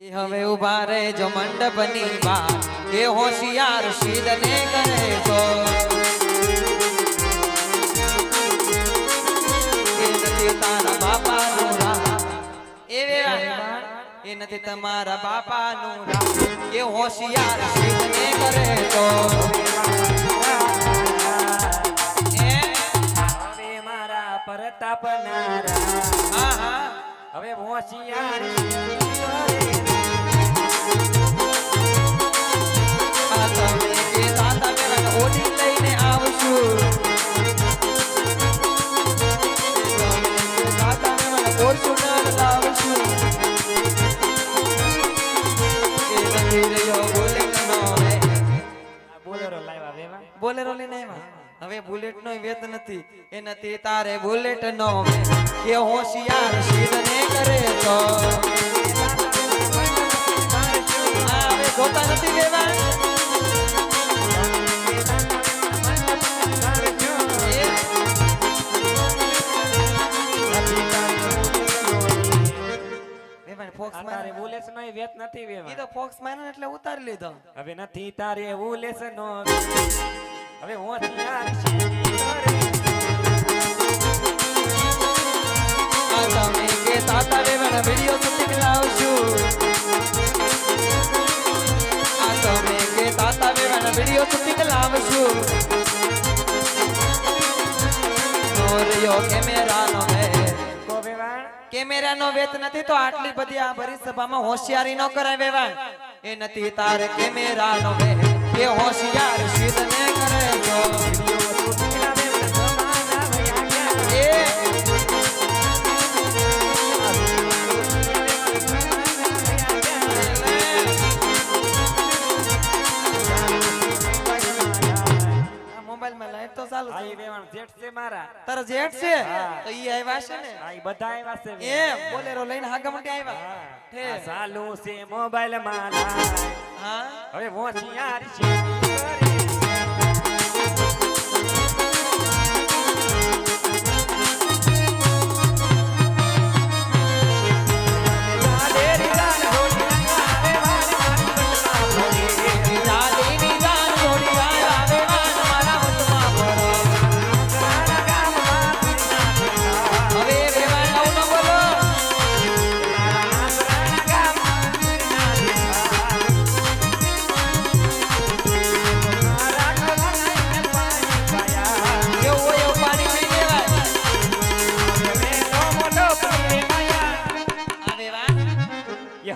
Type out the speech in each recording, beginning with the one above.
એ હવે ઊભા રે જો મંડપની બાર એ હોશિયાર શીદને કરે તો. એ નથી તમારા બાપાનું રાહ. એ હોશિયાર શીદને કરે તો. હવે મારા પ્રતાપનારા હવે હોશિયાર. બોલેરો લઈને આવ્યા. હવે બુલેટ નો વેત નથી. એ નથી તારે બુલેટ નો એ હોશિયાર શીરને કરે તો. આ હવે જોતા નથી લેવા ફોક્સ મારે. બુલેસ નો વેત નથી ઈ વેવા તો ફોક્સ મારે એટલે ઉતારી લીધો. હવે નથી તારે બુલેસ નો હવે હું તમે કે તાતા વેવાણ વિડિયો શૂટિંગ લાવશું તમે કે તાતા વેવાણ વિડિયો શૂટિંગ લાવશું નોરિયો કેમેરાનો કેમેરાનો વેત નથી તો આટલી બધી આ ભરી સભામાં હોશિયારી ન કરાય વેવાણ. એ નથી તારે કેમેરાનો વે એ હોશિયાર શીદને કરે જો એ આ મોબાઈલમાં લાઈટ તો ચાલુ આ છે ઈ વેવાણ જેઠ છે મારા તારા જેઠ છે હા. તો ઈ આવ્યા છે ને આ ઈ બધા આવ્યા છે એ વેવાણ. બોલેરો લઈને હાગા માટે આવ્યા હા. ઠે. આ ચાલુ છે મોબાઈલમાં લાય. હા હવે હોશિયાર છે.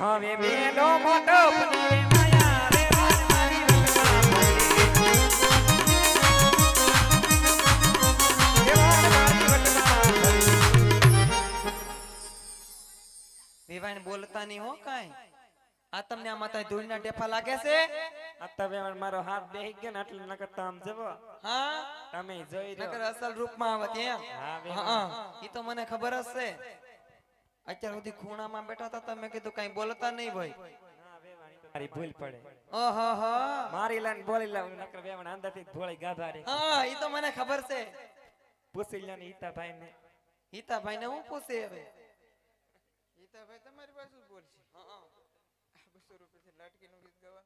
હવે બેનો મોટો પની માયા રે મારી મારી વેવાણ બોલતા નહીં હો કાઈ. આ તમને આ માતા ધૂળના ટેફા લાગે છે? મારો હાથ બેહી ગયો ને એટલે નકર આમ જવો હા? તમે જોઈ નકર અસલ રૂપમાં આવત એમ હા, ઈ તો મને ખબર જ છે. અત્યાર સુધી ખૂણામાં બેઠા હતા તમે કીધું કઈ બોલતા નહીં ભાઈ મારી ભૂલ પડે. ઓહો હો. મારી લાઈન બોલી લાવ નકર વેવણ અંદરથી ધોળી ગાધા રે. હા ઈ તો મને ખબર છે. પૂછી લ્યો ને ઈતાભાઈ ને ને હું પૂછે હવે? ગીતાભાઈ તમારી પાસે બોલશે. હા, હા. બસો રૂપિયાથી લાટકીનું ગીત ગાવાનું.